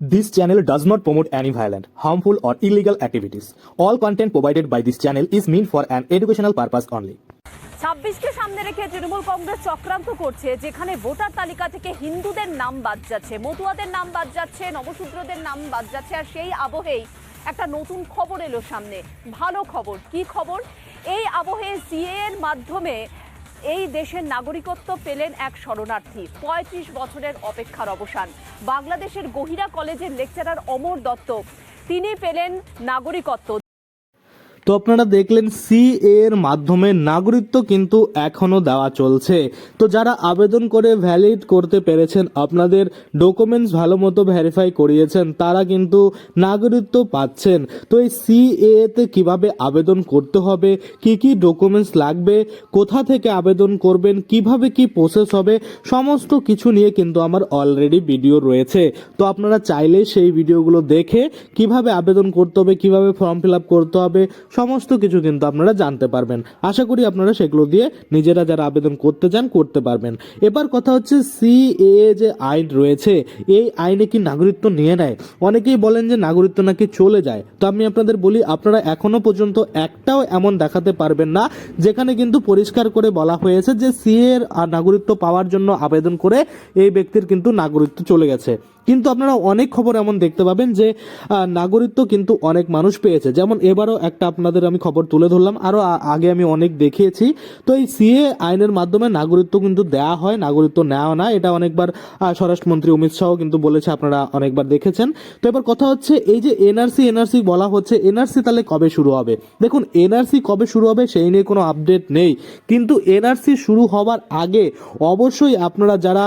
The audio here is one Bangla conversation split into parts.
This channel does not promote any violent, harmful, or illegal activities. All content provided by this channel is meant for an educational purpose only. ছাব্বিশকে সামনে রেখে তৃণমূল কংগ্রেস চক্রান্ত করছে যেখানে ভোটার তালিকা থেকে হিন্দুদের নাম বাদ যাচ্ছে মতুয়াদের নাম বাদ যাচ্ছে নবশূদ্রদের নাম বাদ যাচ্ছে আর সেই আবহেই একটা নতুন খবর এলো সামনে ভালো খবর কি খবর এই আবহে সিএ এর মাধ্যমে এই দেশের নাগরিকত্ব পেলেন এক শরণার্থী, পঁয়ত্রিশ বছরের অপেক্ষার অবসান। বাংলাদেশের গহিরা কলেজের লেকচারার অমর দত্ত, তিনি পেলেন নাগরিকত্ব। তো আপনারা দেখলেন সি এর মাধ্যমে নাগরিকত্ব কিন্তু এখনও দেওয়া চলছে। তো যারা আবেদন করে ভ্যালিড করতে পেরেছেন, আপনাদের ডকুমেন্টস ভালো মতো ভেরিফাই করিয়েছেন, তারা কিন্তু নাগরিকত্ব পাচ্ছেন। তো এই সি তে কীভাবে আবেদন করতে হবে, কি কি ডকুমেন্টস লাগবে, কোথা থেকে আবেদন করবেন, কীভাবে কি প্রসেস হবে, সমস্ত কিছু নিয়ে কিন্তু আমার অলরেডি ভিডিও রয়েছে। তো আপনারা চাইলে সেই ভিডিওগুলো দেখে কীভাবে আবেদন করতে হবে, কীভাবে ফর্ম ফিল আপ করতে হবে সমস্ত কিছু কিন্তু আপনারা জানতে পারবেন। আশা করি আপনারা সেগুলো দিয়ে নিজেরা যারা আবেদন করতে চান, করতে পারবেন। এবার কথা হচ্ছে সি এ যে আইন রয়েছে, এই আইনে কি নাগরিকত্ব নিয়ে নেয়? অনেকেই বলেন যে নাগরিকত্ব নাকি চলে যায়। তো আমি আপনাদের বলি, আপনারা এখনও পর্যন্ত একটাও এমন দেখাতে পারবেন না, যেখানে কিন্তু পরিষ্কার করে বলা হয়েছে যে সি এর নাগরিকত্ব পাওয়ার জন্য আবেদন করে এই ব্যক্তির কিন্তু নাগরিকত্ব চলে গেছে। কিন্তু আপনারা অনেক খবর এমন দেখতে পাবেন যে নাগরিকত্ব কিন্তু অনেক মানুষ পেয়েছে। যেমন এবারও একটা আপনাদের আমি খবর তুলে ধরলাম। আরও আগে আমি অনেক দেখিয়েছি। তো এই সিএ আইনের মাধ্যমে নাগরিকত্ব কিন্তু দেওয়া হয়, নাগরিকত্ব নেওয়া না। এটা অনেকবার স্বরাষ্ট্রমন্ত্রী অমিত শাহ কিন্তু বলেছে, আপনারা অনেকবার দেখেছেন। তো এবার কথা হচ্ছে, এই যে এনআরসি এনআরসি বলা হচ্ছে, এনআরসি তাহলে কবে শুরু হবে? দেখুন, এনআরসি কবে শুরু হবে সেই নিয়ে কোনো আপডেট নেই। কিন্তু এনআরসি শুরু হওয়ার আগে অবশ্যই আপনারা যারা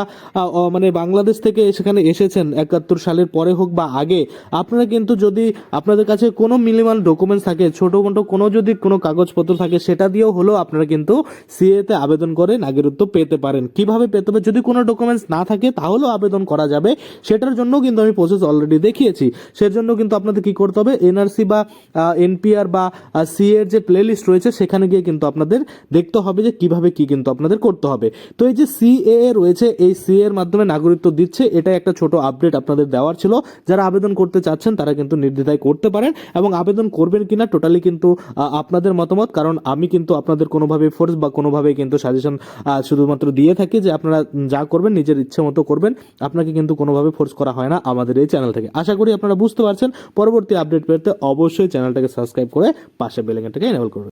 মানে বাংলাদেশ থেকে সেখানে এসেছেন, একাত্তর সালের পরে হোক বা আগে, আপনারা কিন্তু যদি আপনাদের কাছে কোনো মিনিমাম ডকুমেন্টস থাকে, ছোটো মোটো কোনো যদি কোনো কাগজপত্র থাকে, সেটা দিয়েও হলেও আপনারা কিন্তু সিএতে আবেদন করে নাগরিকত্ব পেতে পারেন। কীভাবে পেতে হবে? যদি কোনো ডকুমেন্টস না থাকে, তাহলেও আবেদন করা যাবে। সেটার জন্য কিন্তু আমি প্রসেস অলরেডি দেখিয়েছি। সেজন্য কিন্তু আপনাদের কি করতে হবে? এনআরসি বা এনপিআর বা সি এর যে প্লে লিস্ট রয়েছে, সেখানে গিয়ে কিন্তু আপনাদের দেখতে হবে যে কীভাবে কি কিন্তু আপনাদের করতে হবে। তো এই যে সিএ রয়েছে, এই সি এর মাধ্যমে নাগরিকত্ব দিচ্ছে এটা একটা ছোট আপডেট আপনাদের দেওয়ার ছিল। যারা আবেদন করতে চাচ্ছেন, তারা কিন্তু নির্দ্বিধায় করতে পারেন এবং আবেদন করবেন কিনা টোটালি কিন্তু আহ, আপনাদের মতামত কারণ আমি কিন্তু আপনাদের কোনোভাবে ফোর্স বা কোনোভাবে কিন্তু সাজেশন শুধুমাত্র দিয়ে থাকি যে আপনারা যা করবেন নিজের ইচ্ছে মতো করবেন। আপনাকে কিন্তু কোনোভাবে ফোর্স করা হয় না আমাদের এই চ্যানেল থেকে। আশা করি আপনারা বুঝতে পারছেন। পরবর্তী আপডেট পেতে অবশ্যই চ্যানেলটাকে সাবস্ক্রাইব করে পাশে বেলেঙ্গাটাকে এনেবল করবেন।